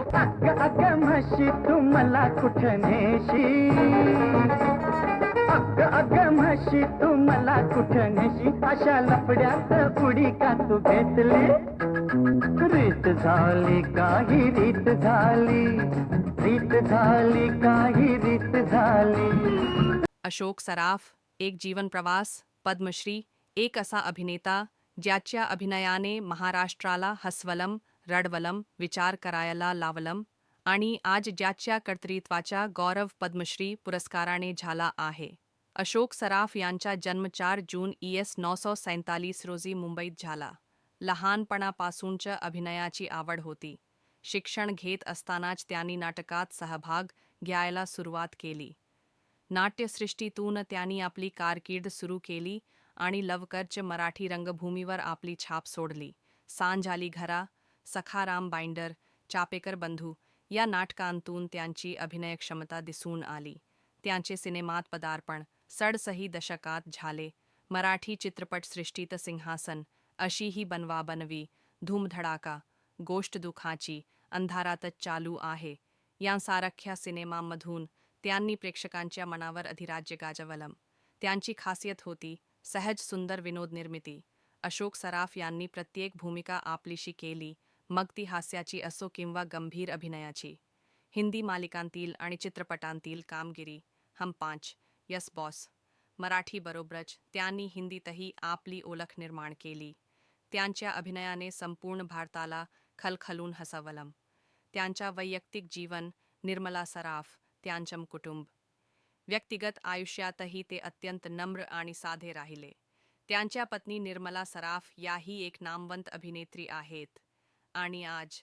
अग अग म्हशी तू मला कुठं नेशी? अग अग म्हशी तू मला कुठं नेशी? अशा लपड्यात उडी का तू घेतली? रीत झाली काही रीत झाली. रीत झाली काही रीत झाली. अशोक सराफ एक जीवन प्रवास पद्मश्री एक असा अभिनेता ज्याच्या अभिनयाने महाराष्ट्राला हस्वलम रडवलम विचार करायला लावलम आणि आज ज्याच्या कर्तृत्वाचा गौरव पद्मश्री पुरस्काराने झाला आहे. अशोक सराफ यांचा जन्म चार जून ई एस नऊ सौ सैंतालीस रोजी मुंबईत झाला. लहानपणापासूनच्या अभिनयाची आवड होती. शिक्षण घेत असतानाच त्यांनी नाटकात सहभाग घ्यायला सुरुवात केली. नाट्यसृष्टीतून त्यांनी आपली कारकीर्द सुरू केली आणि लवकरच मराठी रंगभूमीवर आपली छाप सोडली. सांज आली घरा सखाराम बाइंडर चापेकर बंधू या नाटकांतून त्यांची अभिनय क्षमता दिसून आली. त्यांचे सिनेमात पदार्पण सडसही दशकात झाले. मराठी चित्रपटसृष्टीत सिंहासन अशी ही बनवा बनवी धूमधडाका गोष्ट दुखाची अंधारातच चालू आहे. यांसारख्या सिनेमांमधून त्यांनी प्रेक्षकांच्या मनावर अधिराज्य गाजवलम. त्यांची खासियत होती सहज सुंदर विनोद निर्मिती. अशोक सराफ यांनी प्रत्येक भूमिका आपलीशी केली मग ती हास्याची असो किंवा गंभीर अभिनयाची. हिंदी मालिकांतील आणि चित्रपटांतील कामगिरी हम पांच यस बॉस. मराठी बरोबरच त्यांनी हिंदीतही आपली ओळख निर्माण केली. त्यांच्या अभिनयाने संपूर्ण भारताला खलखलून हसवलम. त्यांच्या वैयक्तिक जीवन निर्मला सराफ त्यांचम कुटुंब. व्यक्तिगत आयुष्यातही ते अत्यंत नम्र आणि साधे राहिले. त्यांच्या पत्नी निर्मला सराफ याही एक नामवंत अभिनेत्री आहेत. आणि आज.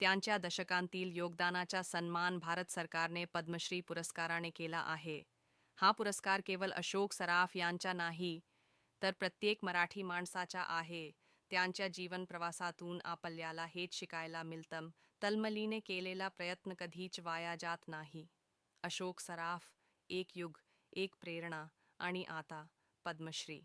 त्यांच्या दशकांतील योगदानाचा सन्मान भारत सरकारने पद्मश्री पुरस्काराने केला आहे. हा पुरस्कार केवळ अशोक सराफ यांचा नाही तर प्रत्येक मराठी माणसाचा आहे. त्यांच्या जीवन प्रवासातून आपल्याला हेच शिकायला मिळतं तलमलीने केलेला प्रयत्न कधीच वाया जात नाही. अशोक सराफ एक युग एक प्रेरणा आणि आता पद्मश्री.